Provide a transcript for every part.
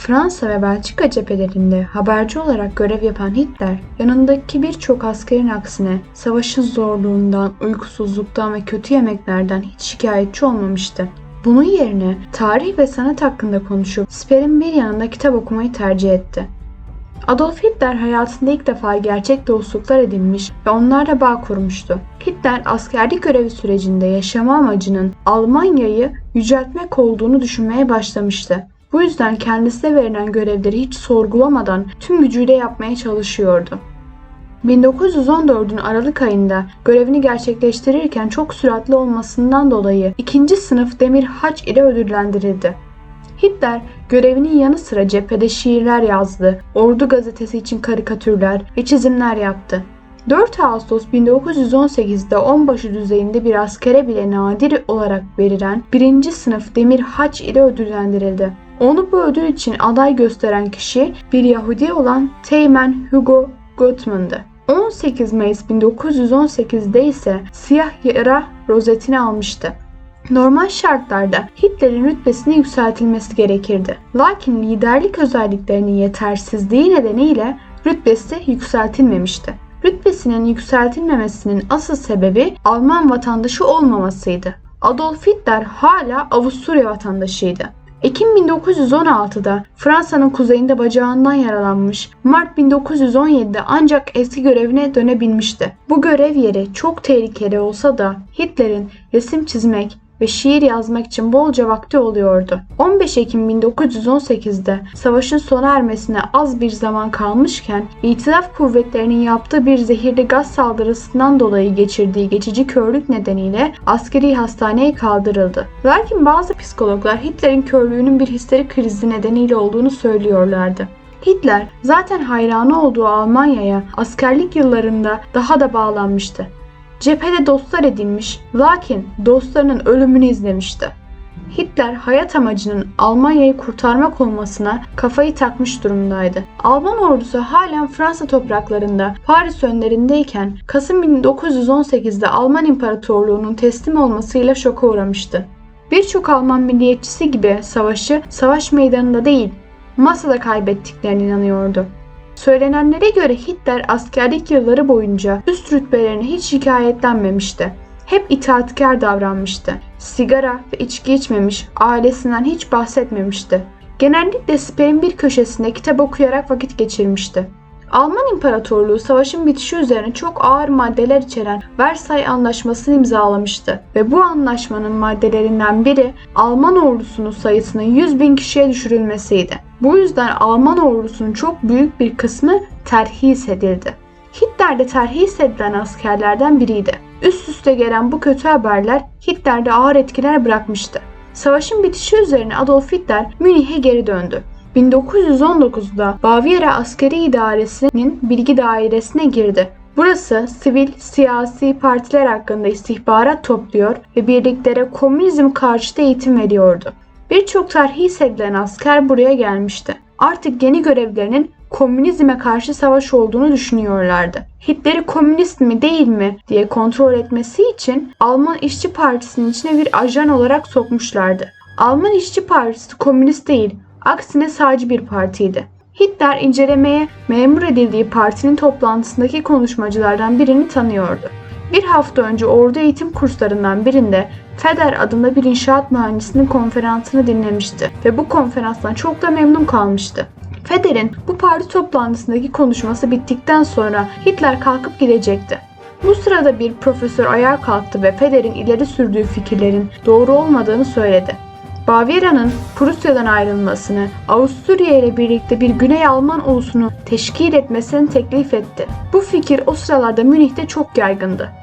Fransa ve Belçika cephelerinde haberci olarak görev yapan Hitler, yanındaki birçok askerin aksine savaşın zorluğundan, uykusuzluktan ve kötü yemeklerden hiç şikayetçi olmamıştı. Bunun yerine tarih ve sanat hakkında konuşup siperin bir yanında kitap okumayı tercih etti. Adolf Hitler hayatında ilk defa gerçek dostluklar edinmiş ve onlarla bağ kurmuştu. Hitler askerlik görevi sürecinde yaşama amacının Almanya'yı yüceltmek olduğunu düşünmeye başlamıştı. Bu yüzden kendisine verilen görevleri hiç sorgulamadan tüm gücüyle yapmaya çalışıyordu. 1914'ün Aralık ayında görevini gerçekleştirirken çok süratli olmasından dolayı ikinci sınıf demir haç ile ödüllendirildi. Hitler görevinin yanı sıra cephede şiirler yazdı, Ordu gazetesi için karikatürler ve çizimler yaptı. 4 Ağustos 1918'de onbaşı düzeyinde bir askere bile nadir olarak verilen birinci sınıf demir haç ile ödüllendirildi. Onu bu ödül için aday gösteren kişi bir Yahudi olan Teğmen Hugo Gottman'dı. 18 Mayıs 1918'de ise siyah yara rozetini almıştı. Normal şartlarda Hitler'in rütbesini yükseltilmesi gerekirdi. Lakin liderlik özelliklerinin yetersizliği nedeniyle rütbesi yükseltilmemişti. Rütbesinin yükseltilmemesinin asıl sebebi Alman vatandaşı olmamasıydı. Adolf Hitler hala Avusturya vatandaşıydı. Ekim 1916'da Fransa'nın kuzeyinde bacağından yaralanmış, Mart 1917'de ancak eski görevine dönebilmişti. Bu görev yeri çok tehlikeli olsa da Hitler'in resim çizmek ve şiir yazmak için bolca vakti oluyordu. 15 Ekim 1918'de savaşın sona ermesine az bir zaman kalmışken İtilaf kuvvetlerinin yaptığı bir zehirli gaz saldırısından dolayı geçirdiği geçici körlük nedeniyle askeri hastaneye kaldırıldı. Lakin bazı psikologlar Hitler'in körlüğünün bir histeri krizi nedeniyle olduğunu söylüyorlardı. Hitler zaten hayranı olduğu Almanya'ya askerlik yıllarında daha da bağlanmıştı. Cephede dostlar edinmiş, lakin dostlarının ölümünü izlemişti. Hitler hayat amacının Almanya'yı kurtarmak olmasına kafayı takmış durumdaydı. Alman ordusu halen Fransa topraklarında Paris önlerindeyken Kasım 1918'de Alman İmparatorluğu'nun teslim olmasıyla şoka uğramıştı. Birçok Alman milliyetçisi gibi savaşı savaş meydanında değil, masada kaybettiklerine inanıyordu. Söylenenlere göre Hitler askerlik yılları boyunca üst rütbelerine hiç şikayetlenmemişti. Hep itaatkar davranmıştı. Sigara ve içki içmemiş, ailesinden hiç bahsetmemişti. Genellikle siperin bir köşesinde kitap okuyarak vakit geçirmişti. Alman İmparatorluğu savaşın bitişi üzerine çok ağır maddeler içeren Versay Anlaşması'nı imzalamıştı ve bu anlaşmanın maddelerinden biri Alman ordusunun sayısının 100 bin kişiye düşürülmesiydi. Bu yüzden Alman ordusunun çok büyük bir kısmı terhis edildi. Hitler de terhis edilen askerlerden biriydi. Üst üste gelen bu kötü haberler Hitler'de ağır etkiler bırakmıştı. Savaşın bitişi üzerine Adolf Hitler Münih'e geri döndü. 1919'da Bavyera Askeri İdaresi'nin bilgi dairesine girdi. Burası sivil, siyasi partiler hakkında istihbarat topluyor ve birliklere komünizm karşıtı eğitim veriyordu. Birçok terhis edilen asker buraya gelmişti. Artık yeni görevlerinin komünizme karşı savaş olduğunu düşünüyorlardı. Hitler'i komünist mi değil mi diye kontrol etmesi için Alman İşçi Partisi'nin içine bir ajan olarak sokmuşlardı. Alman İşçi Partisi komünist değil, aksine sağcı bir partiydi. Hitler incelemeye memur edildiği partinin toplantısındaki konuşmacılardan birini tanıyordu. Bir hafta önce ordu eğitim kurslarından birinde Feder adında bir inşaat mühendisinin konferansını dinlemişti ve bu konferanstan çok da memnun kalmıştı. Feder'in bu parti toplantısındaki konuşması bittikten sonra Hitler kalkıp gidecekti. Bu sırada bir profesör ayağa kalktı ve Feder'in ileri sürdüğü fikirlerin doğru olmadığını söyledi. Bavyera'nın Prusya'dan ayrılmasını, Avusturya ile birlikte bir Güney Alman ulusunu teşkil etmesini teklif etti. Bu fikir o sıralarda Münih'te çok yaygındı.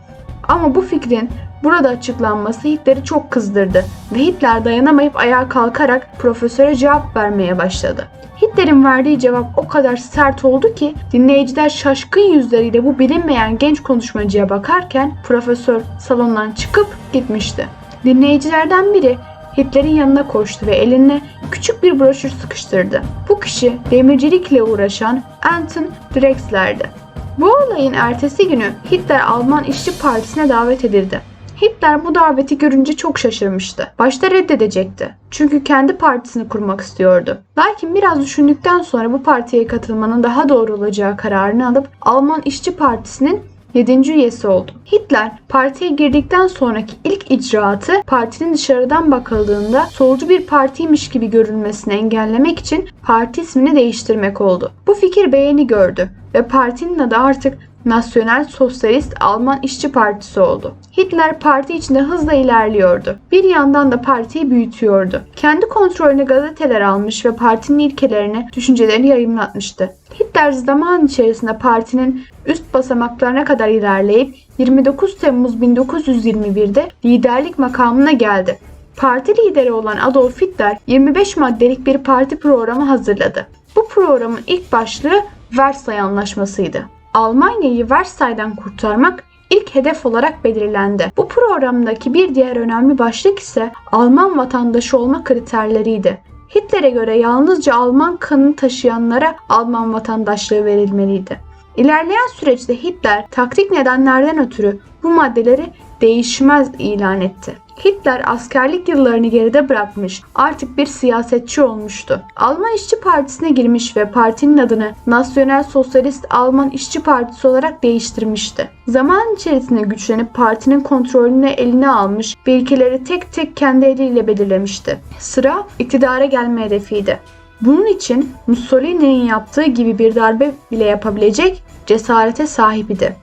Ama bu fikrin burada açıklanması Hitler'i çok kızdırdı ve Hitler dayanamayıp ayağa kalkarak profesöre cevap vermeye başladı. Hitler'in verdiği cevap o kadar sert oldu ki dinleyiciler şaşkın yüzleriyle bu bilinmeyen genç konuşmacıya bakarken profesör salondan çıkıp gitmişti. Dinleyicilerden biri Hitler'in yanına koştu ve eline küçük bir broşür sıkıştırdı. Bu kişi demircilikle uğraşan Anton Drexler'di. Bu olayın ertesi günü Hitler Alman İşçi Partisi'ne davet edildi. Hitler bu daveti görünce çok şaşırmıştı. Başta reddedecekti. Çünkü kendi partisini kurmak istiyordu. Lakin biraz düşündükten sonra bu partiye katılmanın daha doğru olacağı kararını alıp Alman İşçi Partisi'nin 7. üyesi oldu. Hitler partiye girdikten sonraki ilk icraatı partinin dışarıdan bakıldığında solcu bir partiymiş gibi görünmesini engellemek için parti ismini değiştirmek oldu. Bu fikir beğeni gördü ve partinin adı artık Nasyonel Sosyalist Alman İşçi Partisi oldu. Hitler parti içinde hızla ilerliyordu. Bir yandan da partiyi büyütüyordu. Kendi kontrolüne gazeteler almış ve partinin ilkelerini, düşüncelerini yayımlatmıştı. Hitler zaman içerisinde partinin üst basamaklarına kadar ilerleyip 29 Temmuz 1921'de liderlik makamına geldi. Parti lideri olan Adolf Hitler 25 maddelik bir parti programı hazırladı. Bu programın ilk başlığı Versay Anlaşması'ydı. Almanya'yı Versay'dan kurtarmak ilk hedef olarak belirlendi. Bu programdaki bir diğer önemli başlık ise Alman vatandaşı olma kriterleriydi. Hitler'e göre yalnızca Alman kanını taşıyanlara Alman vatandaşlığı verilmeliydi. İlerleyen süreçte Hitler taktik nedenlerden ötürü bu maddeleri değişmez ilan etti. Hitler askerlik yıllarını geride bırakmış, artık bir siyasetçi olmuştu. Alman İşçi Partisi'ne girmiş ve partinin adını Nasyonel Sosyalist Alman İşçi Partisi olarak değiştirmişti. Zaman içerisinde güçlenip partinin kontrolünü eline almış ve ilkeleri tek tek kendi eliyle belirlemişti. Sıra iktidara gelme hedefiydi. Bunun için Mussolini'nin yaptığı gibi bir darbe bile yapabilecek cesarete sahibiydi.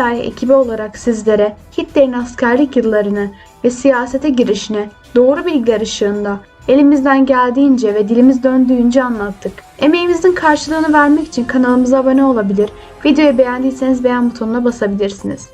Tarih ekibi olarak sizlere Hitler'in askerlik yıllarını ve siyasete girişini doğru bilgiler ışığında elimizden geldiğince ve dilimiz döndüğünce anlattık. Emeğimizin karşılığını vermek için kanalımıza abone olabilir, videoyu beğendiyseniz beğen butonuna basabilirsiniz.